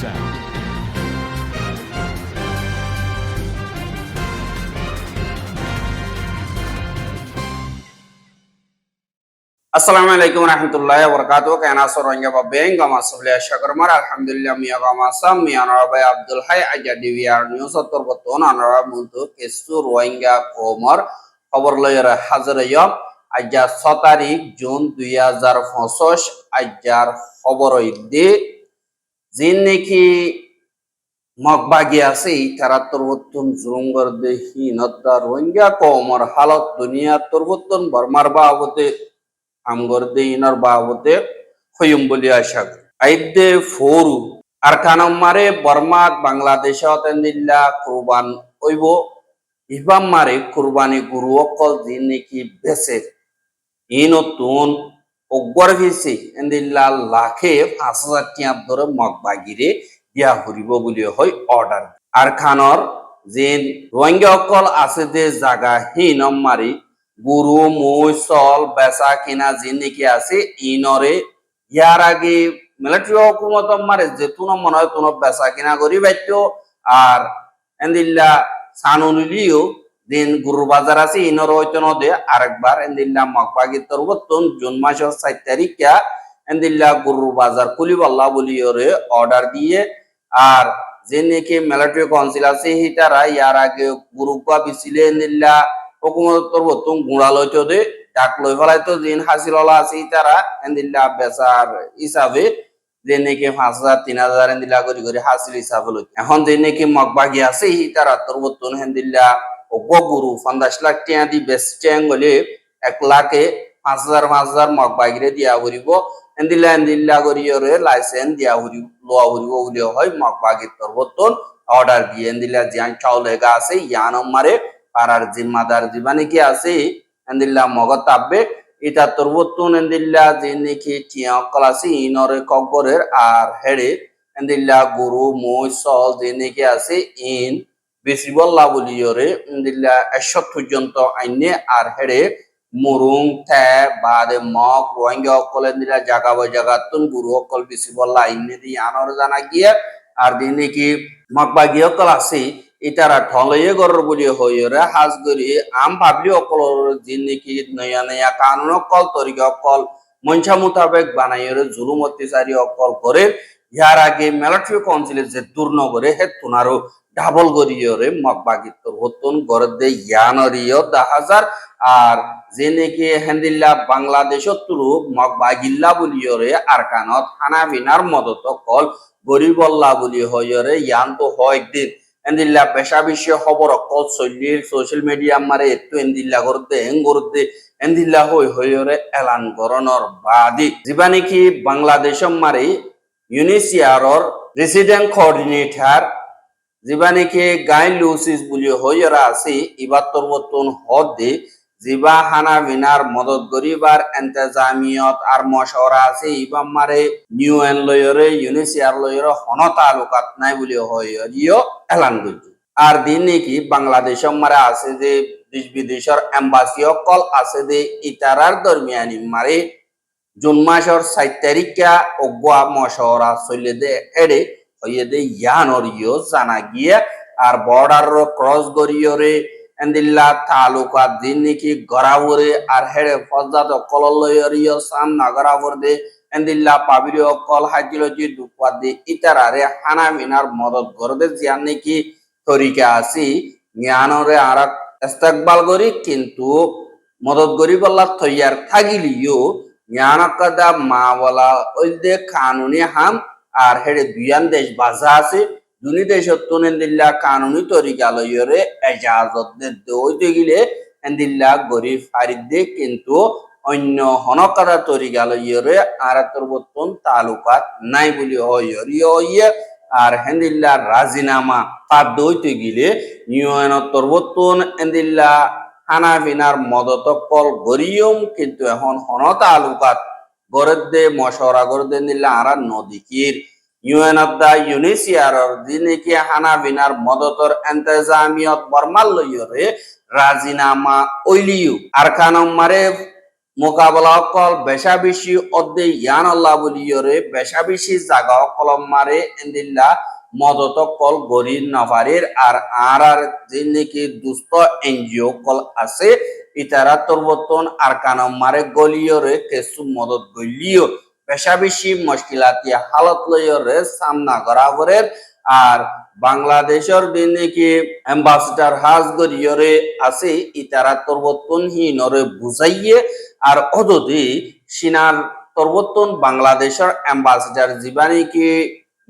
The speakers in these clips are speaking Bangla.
sound. আসসালামু আলাইকুম রহমতুল্লাহ বরকাত কেনা সরঞ্জা বাবেন গামা সবলে আশা করমার আলহামদুলিল্লাহ মিয়া গামা সাম মিয়া নরাবাই আব্দুল হাই আজা ডিভিআর নিউজ অত্তর বর্তমান আনরা মুন্তু কেসু রোহিঙ্গা কোমর খবর লয়ের হাজার ইয়ম আজা ছ তারিখ জুন দুই হাজার পঁচিশ আজার খবর দি যিন নাকি মগবাগি আছে তারা দেহি নদ্দা রোহিঙ্গা কোমর হালত দুনিয়া তরবত্তন বর্মার বাবতে, আমগর দিনর বাবতে হইম বলি আশা করি। আইদে ফোরু, আর কানম মারে বর্মাত বাংলাদেশ তেন্দিল্লা কুরবান ওইব ইবাম মারে কুরবানি গুরু অকল দিন নাকি বেসে ইনতুন অগ্বর ভিসি এন্দিল্লা লাখে পাঁচ হাজার টিয়া ধরে মগ বাগিরে দিয়া হরিব বলি হয় অর্ডার আর খানর যেন রোহিঙ্গা অকল আছে যে জাগা হিনম মারি গরু মই চল, বেচা কিনা যি নেকি আছে ইনরে ইয়ার আগে মিলিটারি হুকুমত মারে যে তুনো মনে হয় তুনো বেচা কিনা করি বাইতো। আর এন্দিল্লা সানুলিও দিন গুরু বাজার আছে, ইনর হইতো নদে, আরেকবার এন্দিল্লা মকবাগি তরবতন জুন মাসের চার তারিখা এন্দিল্লা গুরু বাজার কুলিবাল্লা বলিওরে অর্ডার দিয়ে। আর যে নাকি মিলিটারি কাউন্সিল আছে, হিটারা, ইয়ার আগে গুরুকা বিছিলে এন্দিল্লা হুকুমতর বতুন গুড়া লইতো দে, ডাক লই ফেলাই তো দিন হাসিল আছে তারা এন্দিল্লা বেচার হিসাবে যে নাকি পাঁচ হাজার, তিন হাজার এন্দিল্লা করি করে হাসিল হিসাবে লই এখন যে নাকি মগবাগি আছে হি তারা তোর বতুন হেন্দিল্লা গুরু পঞ্চাশ লাখ টিয়া দি বেশ টিয়াং গলে এক লাখে পাঁচ হাজার পাঁচ হাজার মগবাগিরে দিয়া করিব এন্দিল্লা এন্দিল্লা করিয়রে লাইসেন্স দিয়া করিব লোয়া করিব বলে হয় মগবাগির তোর বতুন অর্ডার দিয়ে। এন্দিল্লা জিয়ান চাউল হেগা আছে ইয়ানম মারে পাড়ার জিম্মাদার জীবানি কি আছে এন্দিল্লা মগত আব্বে এটা তোর বতুন এন্দিল্লা যে নাকি টিয়া অকল আছে ইনরে কগরের আর হেড়ে এন্দিল্লা গরু মই সল যে নাকি আছে, ইন বেশি বল্লা বলিয়রে এন্দিল্লা একশো পর্যন্ত আইনে আর হেড়ে মুরুং থে বাদে, মগ, রোহিঙ্গা অকল এন্দিল্লা জাগা বই জাগা তুন গুরু অকল বেশি বল্লা আইনে দিয়ে আনর জানা গিয়ে, আর দিন নাকি মগবাগি অকল আছে ইতারা ঠলয়ে গরর বলি হইরে হাজ গরি আম ভাবলি অকল জিন নাকি নয়া নয়া কানুন অকল, তরিকা অকল মঞ্চা মোতাবেক বানাইরে জুলুম অত্যাচারী অকল করে, ইয়ার আগে মিলিটারি কাউন্সিলে যে দুর্নগরে হে তুনারো। ডাবল গরিয়রে মগবাগিত হতুন গরদ দে ইয়ানরিয় দা হাজার আর যে নাকি হেন্দিল্লা বাংলাদেশত তুরু মগবাগিল্লা বলিয়রে আর কানত হানা বিনার মদত কল গরিবল্লা বলি হইরে ইয়ান তো হয় দিন। এন্দিল্লা পেশা বিশ্ব খবর অকল চলির সোশ্যাল মিডিয়া মারে একটু এন্দিল্লা করতে হেং করতে এন্দিল্লা হই হইরে এলান করণর বাদি। যিবা নাকি বাংলাদেশ মারে ইউনিসিয়ারর রেসিডেন্ট কোঅর্ডিনেটর যিবা নাকি গাইন লুসিস বুলি হইরা আছে ইবার তরবতন হদ জিবা হানা বিনার মদত গরিবার এন্তেজামিয়ত আর মশওরা আছে ইবাম মারে নিউ এন লয়রে ইউনিসিয়ার লয়রে হন তালুকাত নাই বুলি হইরিও এলান করছে আর দিন নাকি বাংলাদেশ মারে আছে যে দেশ বিদেশের এম্বাসি অকল আছে যে ইতারার দরমিয়ানি মারে জুন মাসের সাত তারিখা অগুয়া মশওরা চলে দে এড়ে হইয়ে দে ইয়ানর ইয় জানা গিয়ে আর বর্ডার ক্রস গরিয়রে এন্দিল্লা তালুকা দিন নাকি গরাবরে আর হেড়ে ফজাত কললয়রিয় সাম নাগরাবর দে। এন্দিল্লা পাবিরি অকল হাজিলজি দুপা দে, ইতারারে হানা মিনার মদত গরদে জিয়ান নাকি তরিকা আছি জ্ঞানরে আর ইস্তেকবাল করি, কিন্তু মদত গরি বল্লা তৈয়ার থাকিলিও। জ্ঞানকদা মা বলা ওই দে কানুনি হাম আর হেড়ে দুয়ান দেশ বাজা আছে। দুনি দেশত তুন এন্দিল্লা কানুনি তরিকা লইরে এজাজত দইতে গিলে এন্দিল্লা গরিব ফারিদ দে কিন্তু অন্য হনকাদা তরিকা লইরে আর বর্তন তালুকাত নাই বলি হইয়ে আর হেন্দিল্লা রাজিনামা পাদ দইতে গিলে ইউএন তরবতন এন্দিল্লা হানা বিনার মদত কল গরিয়ম কিন্তু এখন হন তালুকাত গরের দে মশরা গরদে নিলে আরা নদীকির ইউএন অফ দা দিনে কি হানা বিনার মদতর এন্তেজামিয়ত বর্মাল লইয়রে রাজিনামা ওইলিউ আর খানম মারে মোকাবেলা অকল বেশা বেশি অদ্দে ইয়ান আল্লাহ বলিয়রে বেশা বেশি জাগা অকলম মারে এন্দিল্লা মদত কল গরি নফারির আর আর আর যে নাকি দুস্থ এনজিও কল আছে, ইতারা তরবতন আর কানম মারে গলিয়রে কেসু মদত গলিও। বেশা বেশি মুশকিলাতি হালত লইয়রে সামনা করা পরের আর বাংলাদেশের দিন নাকি অ্যাম্বাসিডার হাজ গরিয়রে আছে, ইতারা তরবতন হিনরে বুঝাইয়ে। আর অদতি সিনার তরবতন বাংলাদেশের অ্যাম্বাসিডার জীবানীকে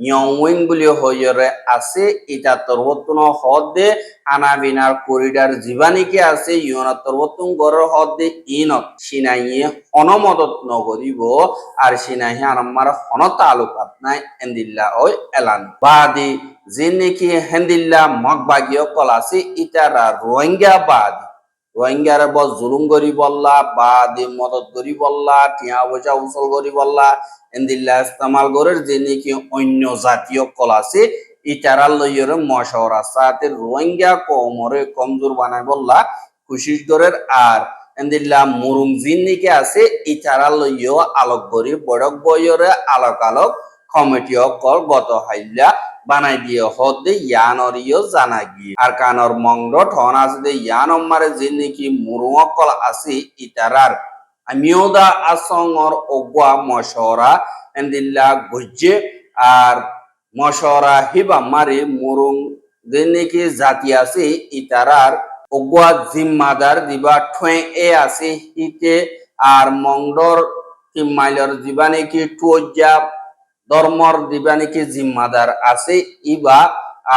ইয়ং বুলি হইরে আছে। ইটা তরবতন হদে আনাবিনার করিডার জীবানীকে আছে ইয়না ইনত অনমদত নাই, এন্দিল্লা ওই এলান। বাদি যে নাকি হেন্দিল্লা মগবাগীয় কল আছে ইটারা রোহিঙ্গা বাদি। রোহিঙ্গারে ব জুলুম করি বললা বা দি মদত করি বললা, টিয়া পয়সা উচল করি বললা, এন্দিল্লা ইস্তেমাল গরের যে নাকি অন্য জাতীয় কল আছে, ইটারা লইয়রে মশওয়ার সাথে রোহিঙ্গা কমরে কমজোর বানাই বললা খুশিস গরের আর। এন্দিল্লা মুরুং জিন নাকি আছে, ইটারা লইয় আলোক গরি বড়ক বইয়রে আলোক আলোক কমিটি অকল গত হাইল্লা বানাই দিয়ে হদে ইয়ানরিও জানা গিয়ে আর কানর মংড ঠন আছে দে ইয়ান মারে যে নাকি মুরুঙকল আছে ইতারার। আমিওদা আসংর অগুয়া মশরা এন্দিল্লা গজ্জে। আর মশরা হিবা মারে মুরুং যে নাকি জাতি আছে ইতারার। অগুয়া জিম্মাদার দিবা ঠুয়ে এ আছে হিতে। আর মংডর মাইলর দিবা নাকি টুজ্জা ধর্মর দিবানিকে জিম্মাদার আছে ইবা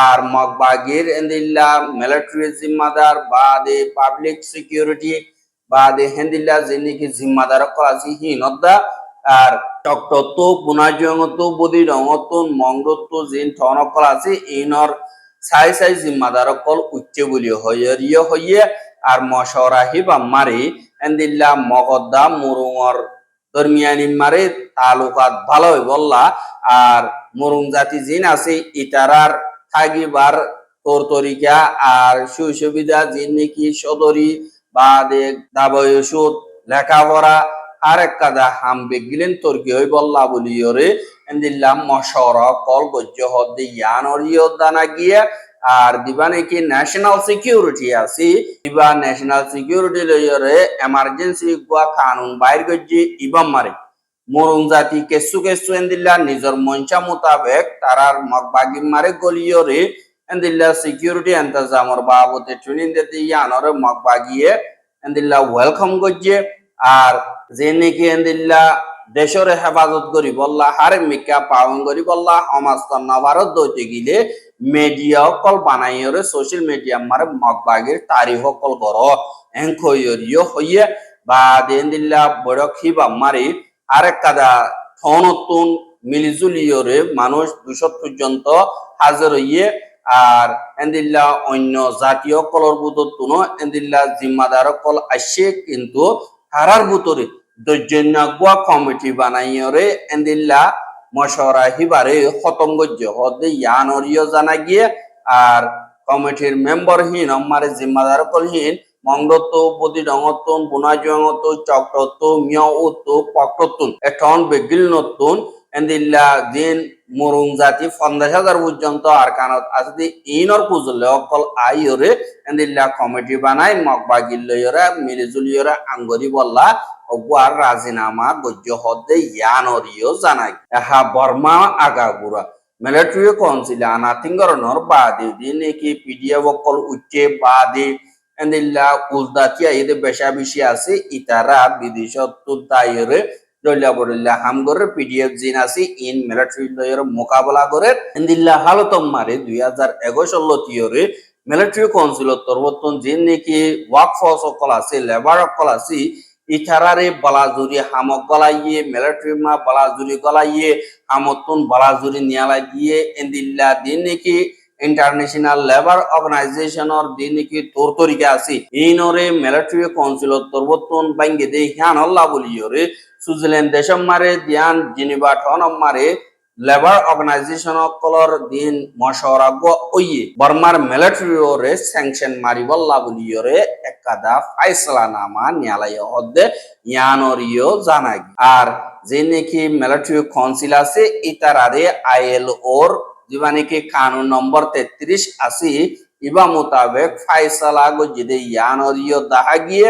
আর মগবাগির এন্দিল্লা, মিলিটারি জিম্মাদার বা দে পাবলিক সিকিউরিটি বা দে হেন্দিল্লা যিনিকি জিম্মাদার আছে হিনদা আর টকটত বুনাজঙ্গত বদি রঙত মংরত জিন ঠনকল আছে ইনর সাই সাই জিম্মাদার কল উচ্চ বলি হইয়ে হইয়ে। আর মশরাহি বা মারি, এন্দিল্লা মগদ্দা, মুরুঙর দরমিয়ানি মারে তালুকাত বললা। আর মরুং জাতি জিন আছে ইটারার থাকিবার তোর তরিকা আর সুবিধা জিন নাকি সদরি বা দেখ দাবয় ওষুধ, লেখাপড়া আর এক কাদা হাম বেগিলেন তর্কি হই বললা বলিয়রে। এন্দিল্লাম মশর কল গজ্য হদ্দে দানা গিয়া আর দিবা নাকি ন্যাশনাল সিকিউরিটি আছে? দিবা ন্যাশনাল সিকিউরিটি লইয়রে এমার্জেন্সি গুয়া কানুন বাইর গজ্জি ইবাম মারে। মরুং জাতি কেসু কেসু এন্দিল্লা নিজর মঞ্চা মোতাবেক তারার মগবাগি মারে গলিয়রে এন্দিল্লা সিকিউরিটি এন্তজামর বাবতে ট্রেনিং দিতে ইয়ানরে মগবাগিয়ে এন্দিল্লা ওয়েলকাম গজ্জে আর যে নাকি এন্দিল্লা দেশর হেফাজত করি, বললা হারে মিকা পালন করি, বললা সমাজতন নভারত দইতে গিলে মিডিয়া অকল বানাইয়রে সোশ্যাল মিডিয়া মারে মগবাগির তারিখ অকল গর এংখইয়রিও হইয়ে বা দেন দিল্লা বড় খিবা মারি, আরেক কাদা থনতুন মিলিজুলিয়রে মানুষ দুশো পর্যন্ত হাজার হইয়ে আর এন্দিল্লা অন্য জাতীয় কলর বুতর তুনো এন্দিল্লা জিম্মাদার কল আসছে কিন্তু হারার বুতরে দৈর্যগুয়া কমিটি বানাইয়রে এন্দিল্লা মশরা হিবারে খতম গজ্য হদে ইয়ানরিয় জানা গিয়ে, আর কমিটির মেম্বার হীন আমারে জিম্মাদার কলহীন মংদত্ব বদি ডঙতন বুনাজঙত চক্রত মিয়ত পক্রতুন এখন বেগিল নতুন এন্দিল্লা দিন মুরুং জাতি পঞ্চাশ হাজার পর্যন্ত আর কানত আছে ইনর পুজলে অকল আইরে এন্দিল্লা কমিটি বানাই মগ বাগিল লইরা মিলিজুলিয়রা আঙ্গরি বললা, অগুয়ার রাজিনামা গজ্য হদে ইয়ানরিও জানাই। এহা বর্মা আগাগুড়া মিলিটারি কাউন্সিল আনাতিঙ্গরনর বাদে দিন কি পিডিএফ অকল উচ্চে বাদে। এন্দিল্লা উলদাতিয়া এদের বেশা বেশি আছে, ইতারা বিদেশত দায়েরে বড়িল্লা হামগরের পিডিএফ জিন আছে ইন মিলিটারি লয়ের মোকাবেলা করে এন্দিল্লা হালতম মারে দুই হাজার তিয়রে মিলিটারি কাউন্সিলত নাকি ফোর্স আছে লেবার আছে ইথারারে বালাজুরি হামক গলাইয়ে মিলিটারি মা বালাজুরি গলাইয়ে বালাজুরি নিয়ালাই দিয়ে এন্দিল্লা দিন নাকি ইন্টারন্যাশনাল লেবার অর্গানাইজেশনের দিনকি তোর তরিকা আছে ইনরে মিলিটারি কাউন্সিল তরবতন বাঙ্গে দে হিয়ান আল্লাহ বলিয়রে সুইজারল্যান্ড দেশম মারে দিয়ান জিনিবা ঠন মারে, লেবার অর্গানাইজেশন সকলৰ দিন মশওয়ারাগ ওইয়ে। বর্মার মিলিটারি ওরে স্যাংশন মারিবল্লা বলিয়রে একাদা ফাইসলা নামা ন্যায়ালয় হদ্দে ইয়ানরিও জানাগি আর যে নাকি মিলিটারি কাউন্সিল আছে ইতারারে আইএল ওর যেবা নাকি কানুন নম্বর তেত্রিশ আছে ইবা মোতাবেক ফাইসলা গজিদে ইয়ানরিও দাহা গিয়ে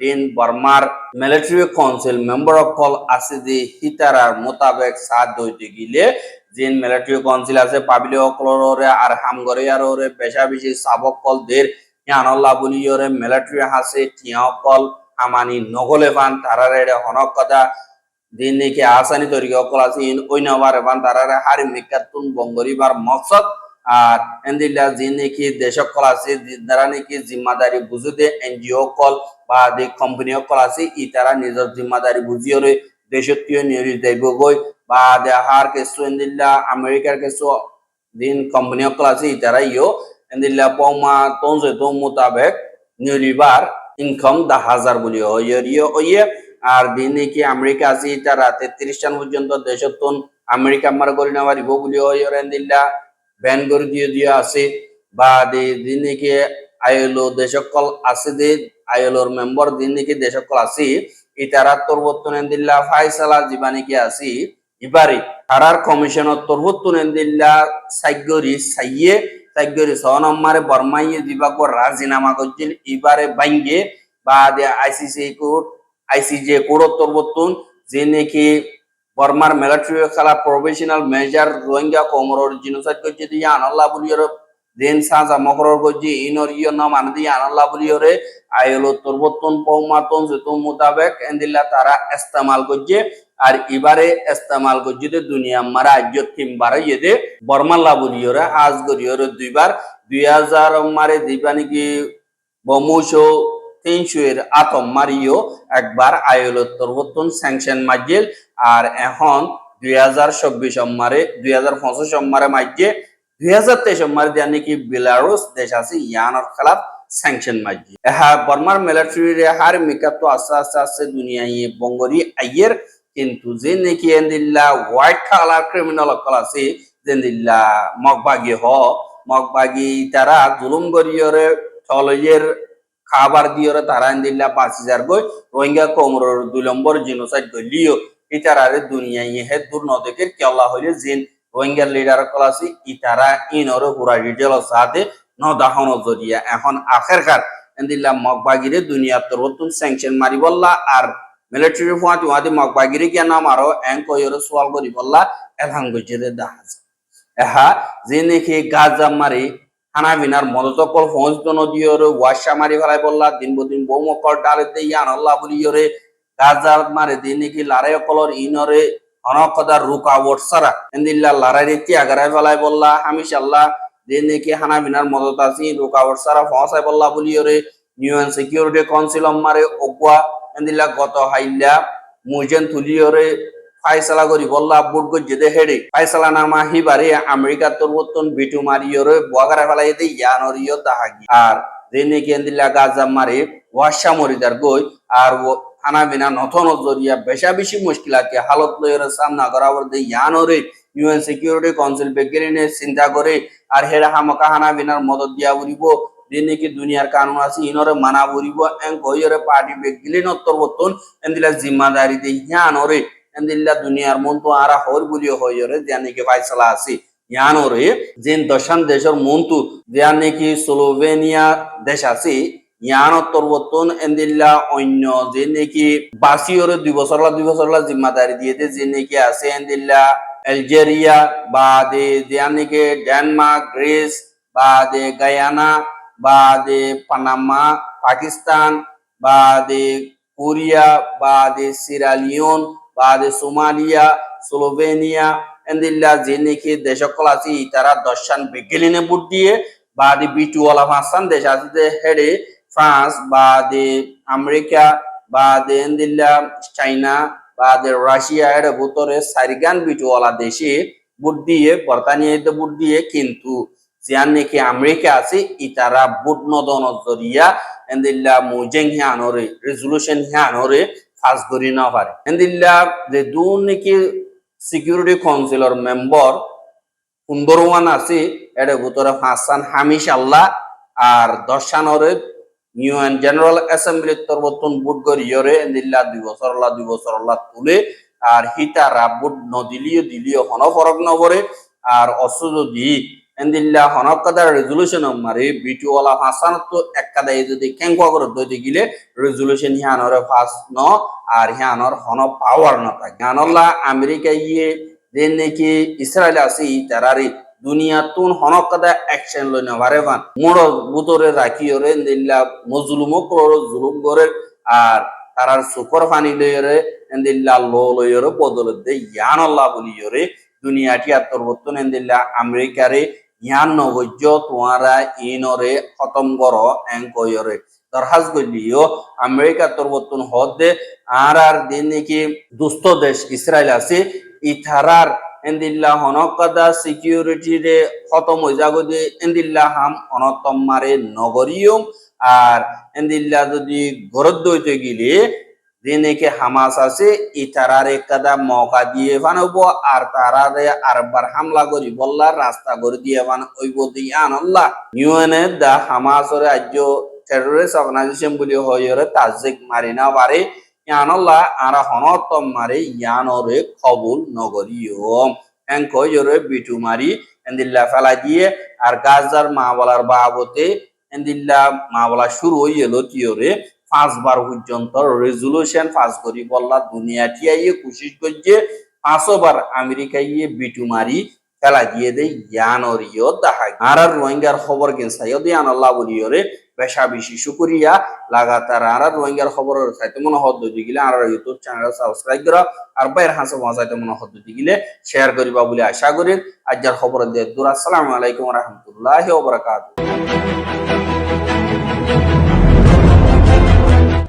দিন বর্মার মিলিটারি কাউন্সিল মেম্বার অকল আছে যে হিতারার মোতাবেক সাথ দইতে গিলে জিন মিলিটারি কাউন্সিল আছে পাবিলি অকলরে আর হামগরে আর ওরে পেশা বেশি সাবক কল দের ইয়ানল্লা বলিয়রে মিলিটারি হাসে টিয়া অকল হামানি নগলে ফান, তারারে হনক কথা। দিন নেকি আসানি তরিকে অকল আছে, ইন ওইনবার ফান, তারারে হারি মিকাতুন বঙ্গরিবার মকসদ। আর এন্দিল্লা জিন নাকি দেশকল আছে যারা নাকি জিম্মাদারি বুঝুতে এনজিও কল বা দি কোম্পানি অকল আছে ই তারা নিজের জিম্মাদারি বুঝিয়রে দেশত্বীয় নিয়োজিত দেব গই বা দেহার কিছু এন্দিল্লা আমেরিকার কিছু দিন কোম্পানি অকল আছে ই তারা ইয়ো এন্দিল্লা পমা তঞ্জে তো মোতাবেক নিলিবার ইনকাম দা হাজার বলি ওয়ের ইয়ে ওয়ে আর দিন নাকি আমেরিকা আছে তারা তেত্রিশ টান পর্যন্ত দেশত্বন আমেরিকা মার করে নেওয়ার ইবো বলি ওয়ের এন্দিল্লা ব্যান করে দিয়ে দিয়ে আছে। বা দিন নাকি আইএলও দেশকল আছে দে আইএলওর মেম্বার দিন নাকি দেশকল আছে। ইতারা তরবত্তন এন্দিল্লা ফাইসালা যিবা নাকি আছে। ইবারে তারার কমিশনত তরবত্তন এন্দিল্লা সাইগরি সাইয়ে, সাইগরি ছ নম্বরে বর্মাইয়ে দিবাক রাজিনামা করছিল। ইবারে বাইঙ্গে বা আইসিসি কোর্ট আইসিজে কোর্ট তরবত্তন যে নাকি বর্মার মিলিটারি খেলা প্রফেশনাল মেজার রোহিঙ্গা কোমরর জিনোসাইড করছে দিয়ে আনাল্লা বলিয়র দেন সাজা মকরর করছে ইনর ইয় নাম আন দিয়ে আনাল্লা বলিয়রে আইলো তরবত্তন পৌমাতন যেতু মোতাবেক, এন্দিল্লা তারা ইস্তেমাল করছে, আর এবারে ইস্তেমাল করছে দুনিয়া মারা আজ্য তিনবার ইয়েদে বর্মাল্লা বলিয়রে আজ গরিয়রে দুইবার, দুই হাজার মারে দিবা নাকি বমুশো তিনশো এর আতম মারিও একবার আইলো তরবত্তন স্যাংশন মাজিল আর এখন দুই হাজার চব্বিশ সম্মারে দুই হাজার পঁচিশ সম্মারে মাইজে, দুই হাজার তেইশ সম্মারে দিয়া নাকি বেলারুস দেশ আছে ইয়ানোর খেলাফ স্যাংশন মাইজে। হ্যাঁ বর্মার মিলিটারি হার মিকা তো আস্তে আস্তে আস্তে দুনিয়ায় বঙ্গরি আইয়ের, কিন্তু যে নাকি এন্দিল্লা হোয়াইট কালার ক্রিমিনাল অকল আছে, যেন্দিল্লা মগবাগি হ, মগবাগি তারা জুলুম গরিয়রে খাবার দিয়রে তারা এন্দিল্লা পাঁচ হাজার গই রোহিঙ্গা কোমরর দুই নম্বর জিনোসাইড গলিও। ইতারারে দুনিয়া ইহে দূর নদেকের কেলা হইলে জিন। রোহিঙ্গার লিডার কলাসি, ইতারা ইনরে হুরা ডিটেল সাথে নদাহন জরিয়া। এখন আখের কার এন্দিল্লা মগবাগিরে দুনিয়া তরবতুন স্যাংশন মারি বললা আর মিলিটারি ফুয়াতি ওয়াদি মগবাগিরে কে নাম আরও এং কইরে সোয়াল করি বললা এলহাম গজিরে দাহাজ এহা যে নাকি গাজা মারি হানা বিনার মদতকল ফৌজ নদীয়রে ওয়াশা মারি ফেলাই বললা দিন বদিন বৌমকর ডালে দিয়ে আনাল্লা বলিয়রে। গাজার মারে দিন নাকি লারাই কলর ইনরে। অনকদার রুকা ওটসারা এন্দিল্লা লারাই রেতি আগারাই ফেলাই বললা হামিশাল্লাহ দিন নাকি হানা বিনার মদত আছি, রুকা ওটসারা ফসাই বললা বলিয়রে। ইউএন সিকিউরিটি কাউন্সিল মারে ওকুয়া এন্দিল্লা গত হাইল্লা মুজেন তুলিয়রে। ফাইসালা করি, বললা বুট গজ্জে হেডে। ফাইসালা নামা হিবারে আমেরিকা তরবতন বিটু মারিয়রে বগারা ফেলাই দে ইয়ানরিয় তাহাগি। আর রেনে কেন্দিল্লা গাজা মারে ওয়াশা মরিদার গই, আর খানা বিনা নথন জরিয়া বেশা বেশি মুশকিলাকে হালত লয়ের সামনা করাবার দে ইয়ানরে। ইউএন সিকিউরিটি কাউন্সিল বেগেরিনে চিন্তা করে, আর হেরা হামকা হানা বিনার মদত দিয়া উড়িব দিনে কি দুনিয়ার কানুন আছে, ইনরে মানা উড়িব এং কইরে পার্টি বেগিলে নত্তর বতন এন্দিলা জিম্মাদারি দে ইয়ানরে। তো আরা হর বলিও হইরে জানি কি ফাইসলা আছে ইয়ানোরে যেন দশান দেশের মন্তু জানি কি স্লোভেনিয়া দেশ আছে ইয়ানত তরবতন এন্দিল্লা অন্য যে নাকি বাসিওরে দুই বছরলা দুই বছরলা জিম্মাদারি দিয়ে দে যে নাকি আছে এন্দিল্লা আলজেরিয়া বা দে নাকি ডেনমার্ক, গ্রিস বা দে গায়ানা বা দে পানামা, পাকিস্তান বা দে কোরিয়া বা দে সিরালিয়ন বা দে সোমালিয়া, স্লোভেনিয়া, এন্দিল্লা যে নাকি দেশকল আছে তারা দশান বেগেলিনে বুট দিয়ে, বাদি বিটুওয়ালা পাঁচটান দেশ আছে হেডে ফ্রান্স, বাদি আমেরিকা, বাদি এন্দিল্লা চাইনা, বাদি রাশিয়া এর ভিতরে সারিগান বিটুওয়ালা দেশে বুট দিয়ে, বর্তানিয়াতে বুট দিয়ে, কিন্তু জিয়ান নাকি আমেরিকা আছে, ইতারা বুট নদন জরিয়া এন্দিল্লা মুজেং হিয়ানরে রেজুলেশন হিয়ানরে ফাস করি না পারে। এন্দিল্লা যে দু নাকি সিকিউরিটি কাউন্সিলর মেম্বার সুন্দরওয়ান আছে এর ভিতরে হাসান হামিশ আল্লাহ আর দশানরে ইউএন জেনারেল অ্যাসেম্বলি তরবতন বুট গরিয়রে এন্দিল্লা দুই বছর আল্লাহ, দুই বছর আল্লাহ তুলে আর হিতা রাবুট নদিলিও দিলিও হন নবরে আর অসু যদি এন্দিল্লা হনক কাদার রেজুলেশন মারি বিটুওয়ালা হাসান তো এক যদি কেঙ্কুয়া করে দইতে গিলে রেজুলেশন হিয়ানরে ফাস ন, আর হিয়ানর হন পাওয়ার ন থাকে হিয়ানল্লা আমেরিকা ইয়ে যে নাকি ইসরায়েল আছে তারারি দুনিয়া তুন হনক কাদা অ্যাকশন লই না পারে মোড় বুতরে রাখি ওরে এন্দিল্লা মজলুম করো, জুলুম করে, আর তারার সুপর ফানি লইরে এন্দিল্লা লো লইরে বদলে দে ইয়ানল্লাহ বলিয়রে দুনিয়াটি আত্মবর্তন এন্দিল্লা আমেরিকারে ইয়ান নগজ্য তোমারা ইনরে খতম কর এং কইরে দরহাজ গলিও আমেরিকা তরবর্তন হদে আর আর দিন নাকি দুস্থ দেশ ইসরায়েল আছে ইথারার এন্দিল্লা হনকদা সিকিউরিটি রে খতম হয়ে যাগো যে এন্দিল্লা হাম অনতম মারে নগরিয়ম আর এন্দিল্লা যদি ঘরত দইতে গেলে যে নাকি হামাস আছে ইতারার একদা মৌকা দিয়ে বানাব আর তারারে আরবার হামলা করি বললা রাস্তা করে দিয়ে বান ওইব দিয়ে আনল্লা ইউএনএ দা হামাসরে আজ্য টেররিস্ট অর্গানাইজেশন বলি হইরে তাজিক মারি না পারে ইয়ানল্লা আর হনতম মারে ইয়ানরে কবুল নগরীয় এঙ্ক ইয়রে বিটু মারি এন্দিল্লা ফেলা দিয়ে আর গাজার মা বলার বাবতে এন্দিল্লা মা বলা শুরু হইল তিয়রে পাঁচবার পর্যন্ত রেজুলেশন পাস করি। বললা দুনিয়া টিয়াইয়ে কোশিশ করছে, পাঁচবার আমেরিকা ইয়ে বিটু মারি, ফেলা দিয়ে দেয় ইয়ানরিয় দেখা আর আর রোহিঙ্গার খবর গেছাইও দিয়ে আনাল্লাহ বলিয়রে পেশা বেশি শুকুরিয়া লাগাতার আর আর রোহিঙ্গার খবর চাইতে মনে হদ্দ দিগিলে আর ইউটিউব চ্যানেল সাবস্ক্রাইব করা আর বাইর হাসে চাইতে মনে হদ্দ দিগিলে শেয়ার করিবা বলে আশা করি। আজ যার খবর দিয়ে, দূর, আসসালামু আলাইকুম রহমতুল্লাহ ওবরাকাতুহ